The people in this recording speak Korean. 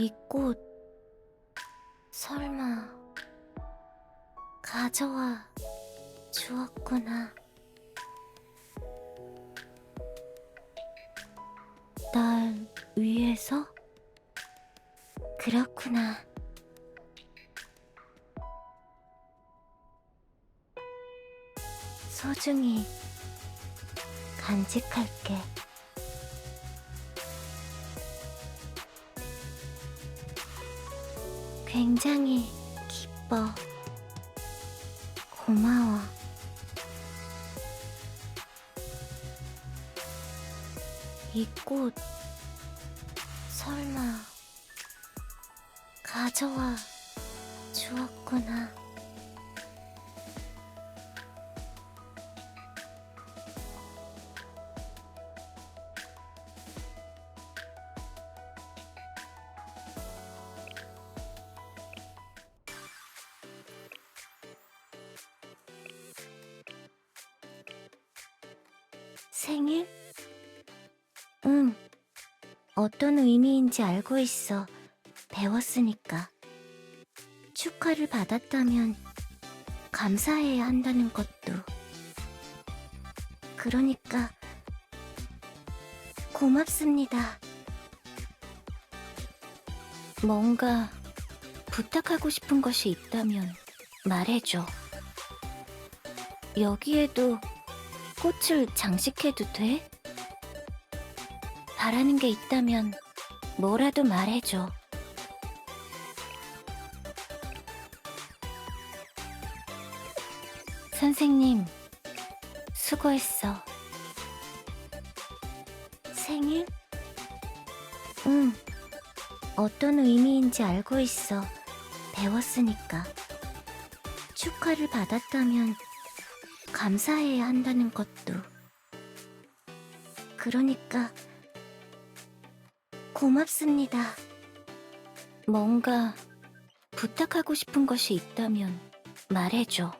이 꽃, 설마, 가져와 주었구나. 날 위해서? 그렇구나. 소중히 간직할게. 굉장히 기뻐. 고마워. 이 꽃, 설마, 가져와 주었구나. 생일? 응. 어떤 의미인지 알고 있어. 배웠으니까. 축하를 받았다면 감사해야 한다는 것도. 그러니까 고맙습니다. 뭔가 부탁하고 싶은 것이 있다면 말해줘. 여기에도 꽃을 장식해도 돼? 바라는 게 있다면 뭐라도 말해줘. 선생님, 수고했어. 생일? 응. 어떤 의미인지 알고 있어. 배웠으니까. 축하를 받았다면 감사해야 한다는 것도. 그러니까 고맙습니다. 뭔가 부탁하고 싶은 것이 있다면 말해줘.